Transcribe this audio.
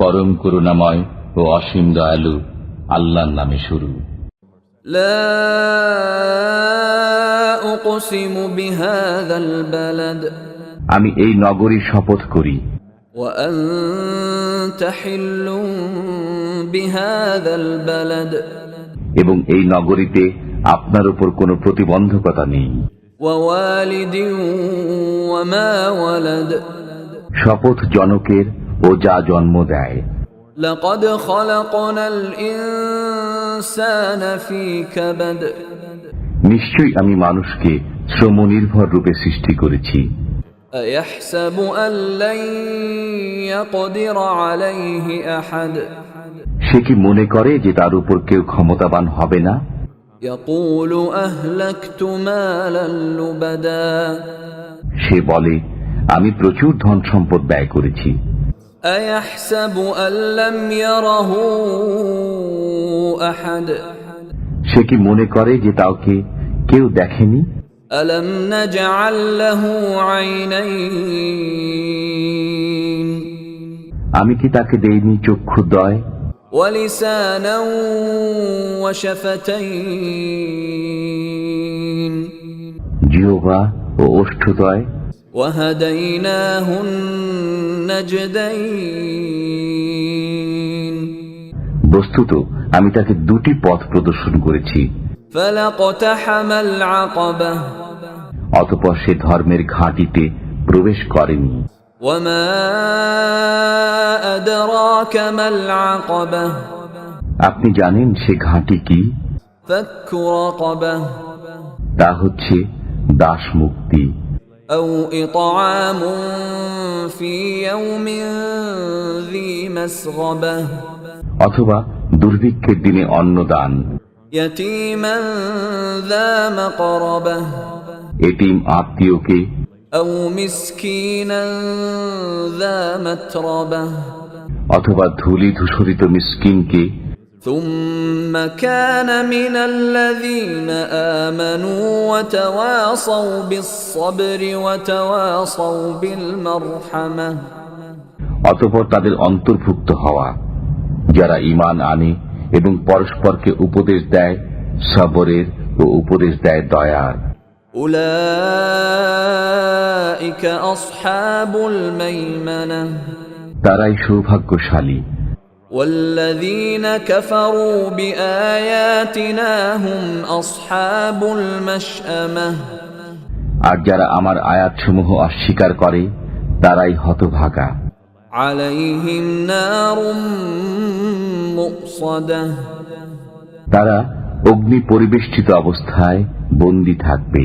পরম করুণাময় ও অসীম দয়ালু আল্লাহর নামে শুরু لا أقسم بهذا البلد আমি এই নগরীর শপথ করি وأنت حل بهذا البلد এবং এই নগরীতে আপনার উপর কোনো প্রতিবন্ধকতা নেই ووالد وما ولد শপথ জনকের ও যা জন্ম দেয় لقد خلقنا الإنسان في كبد নিশ্চয়ই আমি মানুষকে শ্রমনির্ভর রূপে সৃষ্টি করেছি أيحسب أن لن يقدر عليه أحد সে কি মনে করে যে তার উপর কেউ ক্ষমতাবান হবে না يقول أهلكت مالا لبدا সে বলে আমি প্রচুর ধন সম্পদ ব্যয় করেছি সে কি মনে করে যে তাকে কেউ দেখেনি ألم نجعل له عينين আমি কি তাকে দেইনি চক্ষুদয় ولسانا وشفتين জিহবা ও ওষ্ঠদয় وهديناه النجدين বস্তুত আমি তাকে দুটি পথ প্রদর্শন করেছি فلاقتحم العقبة অতপর সে ধর্মের ঘাঁটিতে প্রবেশ করেনি وما أدراك ما العقبة আপনি জানেন সে ঘাঁটি কি فك رقبة তা হচ্ছে দাস মুক্তি أو إطعام في يوم ذي مسغبة অথবা দুর্ভিক্ষের দিনে অন্নদান يتيما ذا مقربة এটিম আত্মীয়কে أو مسكينا ذا متربة অথবা ধুলি ধূসরিত মিসকিনকে ثم كان من الذين آمنوا وتواصوا بالصبر وتواصوا بالمرحمة অতপর তাদের অন্তর্ভুক্ত হওয়া যারা ঈমান আনে এবং পরস্পরকে উপদেশ দেয় সবরের ও উপদেশ দেয় দয়ার أولئك أصحاب الميمنة তারাই সৌভাগ্যশালী والذين كفروا بآياتنا هم أصحاب المشأمة আর যারা আমার আয়াতসমূহ অস্বীকার করে তারাই হতভাগা عليهم نار مؤصدة তারা অগ্নি পরিবেষ্টিত অবস্থায় বন্দী থাকবে